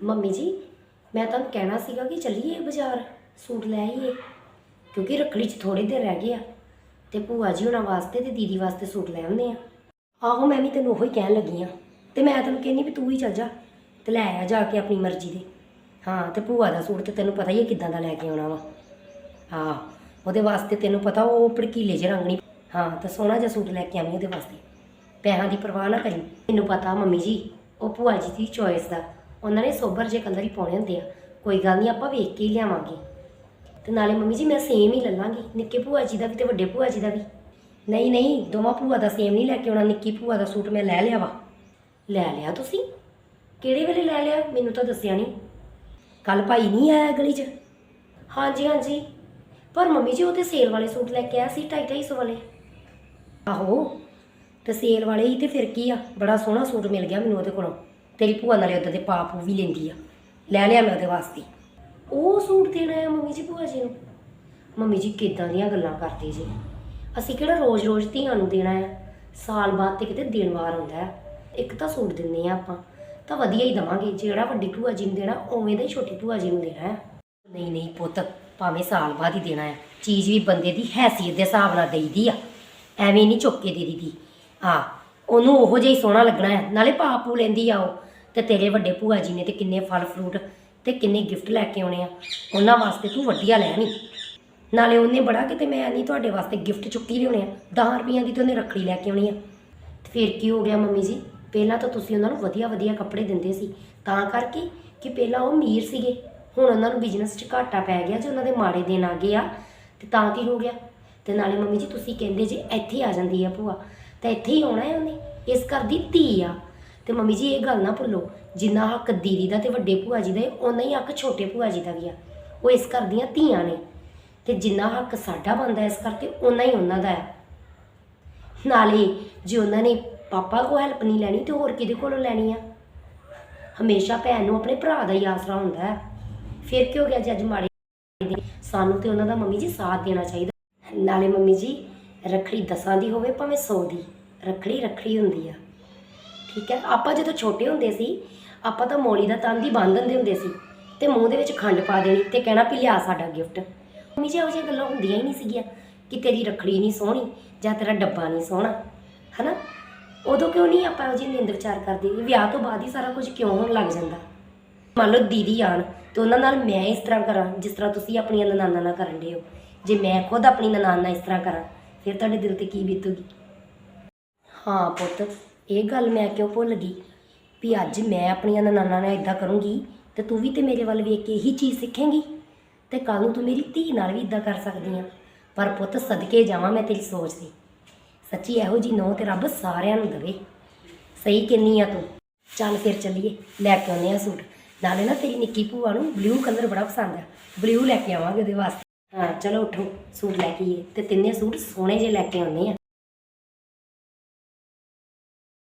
Mummy ਜੀ, ਮੈਂ ਤੁਹਾਨੂੰ ਕਹਿਣਾ ਸੀਗਾ ਕਿ ਚੱਲੀਏ ਬਾਜ਼ਾਰ, ਸੂਟ ਲੈ ਆਈਏ, ਕਿਉਂਕਿ ਰੱਖੜੀ 'ਚ ਥੋੜੇ ਦਿਨ ਰਹਿ ਗਏ ਆ, ਤੇ ਭੂਆ ਜੀ ਉਹਨਾਂ ਵਾਸਤੇ ਤੇ ਦੀਦੀ ਵਾਸਤੇ ਸੂਟ ਲੈ ਆਉਂਦੇ ਆ। ਆਹੋ, ਮੈਂ ਵੀ ਤੈਨੂੰ ਉਹੀ ਕਹਿਣ ਲੱਗੀ ਆ, ਤੇ ਮੈਂ ਤੈਨੂੰ ਕਹਿੰਦੀ ਵੀ ਤੂੰ ਹੀ ਚੱਲ ਜਾ, ਤੇ ਲੈ ਆ ਜਾ ਕੇ ਆਪਣੀ ਮਰਜ਼ੀ ਦੇ। ਹਾਂ, ਤੇ ਭੂਆ ਦਾ ਸੂਟ ਤੇ ਤੈਨੂੰ ਪਤਾ ਹੀ ਹੈ ਕਿੱਦਾਂ ਦਾ ਲੈ ਕੇ ਆਉਣਾ ਵਾ। ਹਾਂ ਉਹਦੇ ਵਾਸਤੇ ਤੈਨੂੰ ਪਤਾ ਉਹ ਭੜਕੀਲੇ ਜਿਹੇ ਰੰਗ ਨਹੀਂ। ਹਾਂ, ਤਾਂ ਸੋਹਣਾ ਜਿਹਾ ਸੂਟ ਲੈ ਕੇ ਆਵੀਂ ਉਹਦੇ ਵਾਸਤੇ। ਪੈਸਿਆਂ ਦੀ ਪਰਵਾਹ ਨਾ ਕਰੀ। ਮੈਨੂੰ ਪਤਾ ਮੰਮੀ ਜੀ, ਉਹ ਭੂਆ ਜੀ ਦੀ ਚੋਇਸ ਦਾ। ਉਹਨਾਂ ਨੇ ਸੋਬਰ ਜੇ ਕਲਰ ਹੀ ਪਾਉਣੇ ਹੁੰਦੇ ਆ। ਕੋਈ ਗੱਲ ਨਹੀਂ, ਆਪਾਂ ਵੇਖ ਕੇ ਹੀ ਲਿਆਵਾਂਗੇ। ਤੇ ਨਾਲੇ ਮੰਮੀ ਜੀ, ਮੈਂ ਸੇਮ ਹੀ ਲੈ ਲਾਂਗੀ ਨਿੱਕੇ ਭੂਆ ਜੀ ਦਾ ਵੀ ਤੇ ਵੱਡੇ ਭੂਆ ਜੀ ਦਾ ਵੀ। ਨਹੀਂ ਨਹੀਂ, ਦੋਵਾਂ ਭੂਆ ਦਾ ਸੇਮ ਨਹੀਂ ਲੈ ਕੇ ਆਉਣਾ, ਨਿੱਕੀ ਭੂਆ ਦਾ ਸੂਟ ਮੈਂ ਲੈ ਲਿਆ ਵਾ। ਲੈ ਲਿਆ ਤੁਸੀਂ? ਕਿਹੜੇ ਵੇਲੇ ਲੈ ਲਿਆ? ਮੈਨੂੰ ਤਾਂ ਦੱਸਿਆ ਨਹੀਂ। ਕੱਲ ਭਾਈ ਨਹੀਂ ਆਇਆ ਗਲੀ 'ਚ। ਹਾਂਜੀ ਹਾਂਜੀ। ਪਰ ਮੰਮੀ ਜੀ, ਉਹ ਤੇ ਸੇਲ ਵਾਲੇ ਸੂਟ ਲੈ ਕੇ ਆਇਆ ਸੀ 250 ਵਾਲੇ। ਆਹੋ, ਤੇ ਸੇਲ ਵਾਲੇ ਹੀ ਤੇ ਫਿਰ ਕੀ ਆ? ਬੜਾ ਸੋਹਣਾ ਸੂਟ ਮਿਲ ਗਿਆ ਮੈਨੂੰ ਉਹਦੇ ਕੋਲੋਂ। ਤੇਰੀ ਭੂਆ ਨਾਲੇ ਉਦੋਂ ਦੇ ਪਾਪ ਵੀ ਲੈਂਦੀ ਆ। ਲੈ ਲਿਆ ਮੈਂ ਉਹਦੇ ਵਾਸਤੇ। ਉਹ ਸੂਟ ਦੇਣਾ ਆ ਮੰਮੀ ਜੀ ਭੂਆ ਜੀ ਨੂੰ। ਮੰਮੀ ਜੀ ਕਿੱਦਾਂ ਦੀਆਂ ਗੱਲਾਂ ਕਰਦੇ ਜੀ। ਅਸੀਂ ਕਿਹੜਾ ਰੋਜ਼-ਰੋਜ਼ ਧੀਆਂ ਨੂੰ ਦੇਣਾ ਆ? ਸਾਲ ਬਾਅਦ ਤੇ ਕਿਤੇ ਦੇਣ ਵਾਰ ਹੁੰਦਾ ਹੈ ਇੱਕ ਤਾਂ ਸੂਟ ਦਿੰਨੇ ਆ ਆਪਾਂ। ਤਾਂ ਵਧੀਆ ਹੀ ਦਵਾਂਗੇ। ਜਿਹੜਾ ਵੱਡੀ ਭੂਆ ਜੀ ਨੂੰ ਦੇਣਾ, ਉਵੇਂ ਦਾ ਹੀ ਛੋਟੀ ਭੂਆ ਜੀ ਨੂੰ ਦੇਣਾ ਆ। ਨਹੀਂ ਨਹੀਂ ਪੁੱਤ, ਭਾਵੇਂ ਸਾਲ ਬਾਅਦ ਹੀ ਦੇਣਾ ਆ। ਚੀਜ਼ ਵੀ ਬੰਦੇ ਦੀ ਹੈਸੀਅਤ ਦੇ ਹਿਸਾਬ ਨਾਲ ਦੇਈਦੀ ਆ। ਐਵੇਂ ਨਹੀਂ ਚੁੱਕ ਕੇ ਦੇ ਦੀਦੀ ਆ, ਉਹਨੂੰ ਉਹੋ ਜਿਹਾ ਹੀ ਸੋਹਣਾ ਲੱਗਣਾ ਆ। ਨਾਲੇ ਪਾਪੂ ਲੈਂਦੀ ਆ ਉਹ। ਤੇ ਤੇਰੇ ਵੱਡੇ ਭੂਆ ਜੀ ਨੇ ਤੇ ਕਿੰਨੇ ਫਲ ਫਰੂਟ ਤੇ ਕਿੰਨੇ ਗਿਫਟ ਲੈ ਕੇ ਆਉਣੇ ਆ, ਉਹਨਾਂ ਵਾਸਤੇ ਤੂੰ ਵਧੀਆ ਲੈ ਨਹੀਂ ਨਾਲੇ ਉਹਨੇ ਬੜਾ ਕਿਤੇ ਮੈਂ ਨਹੀਂ ਤੁਹਾਡੇ ਵਾਸਤੇ ਗਿਫਟ ਚੁੱਕੀ ਲਿਆਉਣੇ ਆ 10 ਰੁਪਈਆਂ ਦੀ ਤੇ ਉਹਨੇ ਰੱਖੜੀ ਲੈ ਕੇ ਆਉਣੀ ਆ। ਤੇ ਫਿਰ ਕੀ ਹੋ ਗਿਆ ਮੰਮੀ ਜੀ? ਪਹਿਲਾਂ ਤਾਂ ਤੁਸੀਂ ਉਹਨਾਂ ਨੂੰ ਵਧੀਆ ਵਧੀਆ ਕੱਪੜੇ ਦਿੰਦੇ ਸੀ, ਤਾਂ ਕਰਕੇ ਕਿ ਪਹਿਲਾਂ ਉਹ ਅਮੀਰ ਸੀਗੇ, ਹੁਣ ਉਹਨਾਂ ਨੂੰ ਬਿਜ਼ਨਸ 'ਚ ਘਾਟਾ ਪੈ ਗਿਆ ਜੇ ਉਹਨਾਂ ਦੇ ਮਾੜੇ ਦਿਨ ਆ ਗਏ ਆ, ਤੇ ਤਾਂ ਕੀ ਹੋ ਗਿਆ? ਤੇ ਨਾਲੇ ਮੰਮੀ ਜੀ ਤੁਸੀਂ ਕਹਿੰਦੇ ਜੇ ਇੱਥੇ ਆ ਜਾਂਦੀ ਆ ਭੂਆ, ਤਾਂ ਇੱਥੇ ਹੀ ਆਉਣਾ ਹੈ ਉਹਨੇ, ਇਸ ਘਰ ਦੀ ਧੀ ਆ। ਤੇ ਮੰਮੀ ਜੀ ਇਹ ਗੱਲ ਨਾ ਭੁੱਲੋ। ਜਿੰਨਾ ਹੱਕ ਦੀਦੀ ਦਾ ਤੇ ਵੱਡੇ ਭੂਆ ਜੀ ਦਾ ਹੈ, ਓਨਾ ਹੀ ਹੱਕ ਛੋਟੇ ਭੂਆ ਜੀ ਦਾ ਵੀ ਆ। ਉਹ ਇਸ ਘਰ ਦੀਆਂ ਧੀਆਂ ਨੇ। ਤੇ ਜਿੰਨਾ ਹੱਕ ਸਾਡਾ ਬਣਦਾ ਇਸ ਕਰਕੇ ਓਨਾ ਹੀ ਉਹਨਾਂ ਦਾ ਹੈ ਨਾਲੇ ਜੇ ਉਹਨਾਂ ਨੇ ਪਾਪਾ ਕੋਲ ਹੈਲਪ ਨਹੀਂ ਲੈਣੀ ਤੇ ਹੋਰ ਕਿਹਦੇ ਕੋਲੋਂ ਲੈਣੀ ਆ? ਹਮੇਸ਼ਾ ਭੈਣ ਨੂੰ ਆਪਣੇ ਭਰਾ ਦਾ ਹੀ ਆਸਰਾ ਹੁੰਦਾ ਹੈ ਫਿਰ ਕੀ ਹੋ ਗਿਆ ਜੇ ਅੱਜ ਮਾੜੇ ਦਿਨ? ਸਾਨੂੰ ਤੇ ਉਹਨਾਂ ਦਾ ਮੰਮੀ ਜੀ ਸਾਥ ਦੇਣਾ ਚਾਹੀਦਾ। ਨਾਲੇ ਮੰਮੀ ਜੀ ਰੱਖੜੀ ਦਸਾਂ ਦੀ ਹੋਵੇ ਭਾਵੇਂ 100 ਦੀ ਰੱਖੜੀ ਰੱਖੜੀ ਹੁੰਦੀ ਆ। ਠੀਕ ਹੈ? ਆਪਾਂ ਜਦੋਂ ਛੋਟੇ ਹੁੰਦੇ ਸੀ, ਆਪਾਂ ਤਾਂ ਮੋਲੀ ਦਾ ਤੰਦ ਹੀ ਬੰਨ ਦਿੰਦੇ ਹੁੰਦੇ ਸੀ ਤੇ ਮੂੰਹ ਦੇ ਵਿੱਚ ਖੰਡ ਪਾ ਦੇਣੀ ਤੇ ਕਹਿਣਾ ਵੀ ਲਿਆ ਸਾਡਾ ਗਿਫਟ ਮੰਮੀ ਜੀ ਇਹੋ ਜਿਹੀਆਂ ਗੱਲਾਂ ਹੁੰਦੀਆਂ ਹੀ ਨਹੀਂ ਸੀਗੀਆਂ ਕਿ ਤੇਰੀ ਰੱਖੜੀ ਨਹੀਂ ਸੋਹਣੀ ਜਾਂ ਤੇਰਾ ਡੱਬਾ ਨਹੀਂ ਸੋਹਣਾ, ਹਨਾ? ਉਦੋਂ ਕਿਉਂ ਨਹੀਂ ਆਪਾਂ ਇਹੋ ਜਿਹੀ ਨਿੰਦ ਵਿਚਾਰ ਕਰਦੇ ਵਿਆਹ ਤੋਂ ਬਾਅਦ ਹੀ ਸਾਰਾ ਕੁਝ ਕਿਉਂ ਹੋਣ ਲੱਗ ਜਾਂਦਾ? ਮੰਨ ਲਓ ਦੀਦੀ ਆਣ ਤੇ ਉਹਨਾਂ ਨਾਲ ਮੈਂ ਇਸ ਤਰ੍ਹਾਂ ਕਰਾਂ, ਜਿਸ ਤਰ੍ਹਾਂ ਤੁਸੀਂ ਆਪਣੀਆਂ ਨਨਾਨਾਂ ਨਾਲ ਕਰਨ ਦੇ ਹੋ। ਜੇ ਮੈਂ ਖੁਦ ਆਪਣੀ ਨਨਾਨਾ ਨਾਲ ਇਸ ਤਰ੍ਹਾਂ ਕਰਾਂ, ਫਿਰ ਤੁਹਾਡੇ ਦਿਲ ਤੇ ਕੀ ਬੀਤੂਗੀ? ਹਾਂ ਪੁੱਤ ਇਹ ਗੱਲ ਮੈਂ ਕਿਉਂ ਭੁੱਲ ਗਈ? ਵੀ ਅੱਜ ਮੈਂ ਆਪਣੀਆਂ ਨਨਾਨਾ ਨਾਲ ਇਦਾਂ ਕਰੂੰਗੀ ਤੇ ਤੂੰ ਵੀ ਤੇ ਮੇਰੇ ਵੱਲ ਵੇਖ ਕੇ ਇਹੀ ਚੀਜ਼ ਸਿੱਖੇਂਗੀ? ਤੇ ਕੱਲ ਨੂੰ ਤੂੰ ਮੇਰੀ ਧੀ ਨਾਲ ਵੀ ਇਦਾਂ ਕਰ ਸਕਦੀ ਆ। ਪਰ ਪੁੱਤ, ਸਦਕੇ ਜਾਵਾਂ ਮੈਂ ਤੇਰੀ ਸੋਚ ਦੀ ਸੱਚੀ ਇਹੋ ਜੀ ਨੋ ਤੇ ਰੱਬ ਸਾਰਿਆਂ ਨੂੰ ਦੇਵੇ। ਸਹੀ ਕਿੰਨੀ ਆ ਤੂੰ? ਚੱਲ ਫਿਰ ਚੱਲੀਏ, ਲੈ ਕੇ ਆਉਂਦੇ ਆ ਸੂਟ। ਨਾਲੇ ਨਾ ਤੇਰੀ ਨਿੱਕੀ ਭੂਆ ਨੂੰ ਬਲੂ ਕਲਰ ਬੜਾ ਪਸੰਦ ਆ। ਬਲੂ ਲੈ ਕੇ ਆਵਾਂਗੇ ਉਹਦੇ ਵਾਸਤੇ। ਹਾਂ, ਚਲੋ ਉਠੋ, ਸੂਟ ਲੈ ਕੇ ਆਈਏ। ਤੇ ਤਿੰਨੇ ਸੂਟ ਸੋਹਣੇ ਜਿਹੇ ਲੈ ਕੇ ਆਉਂਦੇ ਆ।